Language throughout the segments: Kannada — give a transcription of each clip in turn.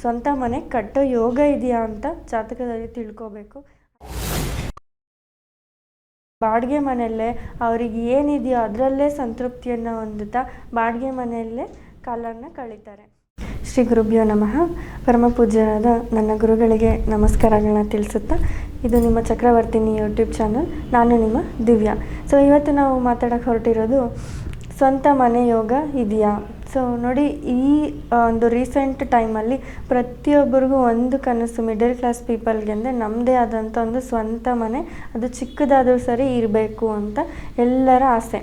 ಸ್ವಂತ ಮನೆ ಕಟ್ಟೋ ಯೋಗ ಇದೆಯಾ ಅಂತ ಜಾತಕದಲ್ಲಿ ತಿಳ್ಕೋಬೇಕು. ಬಾಡಿಗೆ ಮನೆಯಲ್ಲೇ ಅವ್ರಿಗೆ ಏನಿದೆಯೋ ಅದರಲ್ಲೇ ಸಂತೃಪ್ತಿಯನ್ನು ಹೊಂದುತ್ತಾ ಬಾಡಿಗೆ ಮನೆಯಲ್ಲೇ ಕಾಲನ್ನು ಕಳೀತಾರೆ. ಶ್ರೀ ಗುರುಭ್ಯೋ ನಮಃ. ಪರಮ ಪೂಜ್ಯರಾದ ನನ್ನ ಗುರುಗಳಿಗೆ ನಮಸ್ಕಾರಗಳನ್ನ ತಿಳಿಸುತ್ತಾ ಇದು ನಿಮ್ಮ ಚಕ್ರವರ್ತಿನಿ ಯೂಟ್ಯೂಬ್ ಚಾನಲ್, ನಾನು ನಿಮ್ಮ ದಿವ್ಯಾ. ಸೊ ಇವತ್ತು ನಾವು ಮಾತಾಡೋಕ್ಕೆ ಹೊರಟಿರೋದು ಸ್ವಂತ ಮನೆ ಯೋಗ ಇದೆಯಾ? ಸೊ ನೋಡಿ, ಈ ಒಂದು ರೀಸೆಂಟ್ ಟೈಮಲ್ಲಿ ಪ್ರತಿಯೊಬ್ಬರಿಗೂ ಒಂದು ಕನಸು ಮಿಡಲ್ ಕ್ಲಾಸ್ ಪೀಪಲ್ಗೆ ಅಂದರೆ ನಮ್ಮದೇ ಆದಂಥ ಒಂದು ಸ್ವಂತ ಮನೆ, ಅದು ಚಿಕ್ಕದಾದರೂ ಸರಿ ಇರಬೇಕು ಅಂತ ಎಲ್ಲರ ಆಸೆ.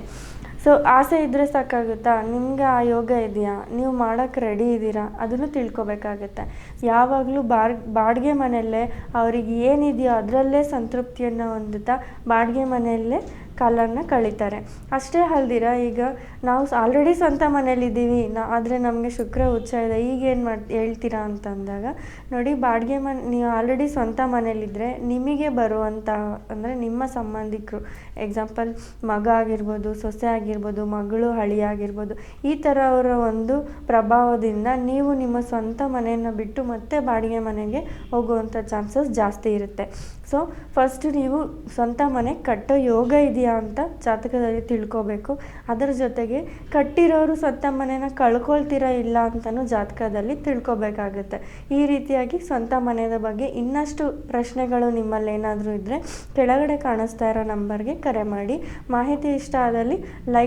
ಸೊ ಆಸೆ ಇದ್ದರೆ ಸಾಕಾಗುತ್ತಾ? ನಿಮಗೆ ಆ ಯೋಗ ಇದೆಯಾ? ನೀವು ಮಾಡೋಕ್ಕೆ ರೆಡಿ ಇದ್ದೀರಾ? ಅದನ್ನು ತಿಳ್ಕೊಬೇಕಾಗತ್ತೆ. ಯಾವಾಗಲೂ ಬಾರ್, ಬಾಡಿಗೆ ಮನೆಯಲ್ಲೇ ಅವ್ರಿಗೆ ಏನಿದೆಯೋ ಅದರಲ್ಲೇ ಸಂತೃಪ್ತಿಯನ್ನು ಹೊಂದುತ್ತಾ ಬಾಡಿಗೆ ಮನೆಯಲ್ಲೇ ಕಾಲನ್ನು ಕಳೀತಾರೆ. ಅಷ್ಟೇ ಅಲ್ದಿರ, ಈಗ ನಾವು ಆಲ್ರೆಡಿ ಸ್ವಂತ ಮನೇಲಿದ್ದೀವಿ ನಾ, ಆದರೆ ನಮಗೆ ಶುಕ್ರ ಉಚ್ಚ ಇದೆ. ಈಗೇನು ಮಾಡಿ, ಹೇಳ್ತೀರಾ ಅಂತಂದಾಗ, ನೋಡಿ ಬಾಡಿಗೆ ಮನೆ, ನೀವು ಆಲ್ರೆಡಿ ಸ್ವಂತ ಮನೇಲಿದ್ದರೆ ನಿಮಗೆ ಬರುವಂಥ ಅಂದರೆ ನಿಮ್ಮ ಸಂಬಂಧಿಕರು ಎಕ್ಸಾಂಪಲ್ ಮಗ ಆಗಿರ್ಬೋದು, ಸೊಸೆ ಆಗಿರ್ಬೋದು ಮಗಳು ಹಳಿ ಆಗಿರ್ಬೋದು, ಈ ಥರ ಅವರ ಒಂದು ಪ್ರಭಾವದಿಂದ ನೀವು ನಿಮ್ಮ ಸ್ವಂತ ಮನೆಯನ್ನು ಬಿಟ್ಟು ಮತ್ತೆ ಬಾಡಿಗೆ ಮನೆಗೆ ಹೋಗುವಂಥ ಚಾನ್ಸಸ್ ಜಾಸ್ತಿ ಇರುತ್ತೆ. ಸೊ ಫಸ್ಟ್ ನೀವು ಸ್ವಂತ ಮನೆ ಕಟ್ಟೋ ಯೋಗ ಇದೆಯಾ ಅಂತ ಜಾತಕದಲ್ಲಿ ತಿಳ್ಕೋಬೇಕು. ಅದರ ಜೊತೆಗೆ ಕಟ್ಟಿರೋರು ಸ್ವಂತ ಮನೆನ ಕಳ್ಕೊಳ್ತೀರಾ ಇಲ್ಲ ಅಂತಲೂ ಜಾತಕದಲ್ಲಿ ತಿಳ್ಕೊಬೇಕಾಗುತ್ತೆ. ಈ ರೀತಿಯಾಗಿ ಸ್ವಂತ ಮನೆಯ ಬಗ್ಗೆ ಇನ್ನಷ್ಟು ಪ್ರಶ್ನೆಗಳು ನಿಮ್ಮಲ್ಲಿ ಏನಾದರೂ ಇದ್ದರೆ ಕೆಳಗಡೆ ಕಾಣಿಸ್ತಾ ಇರೋ ನಂಬರ್ಗೆ ಕರೆ ಮಾಡಿ. ಮಾಹಿತಿ ಇಷ್ಟ ಆದಲ್ಲಿ like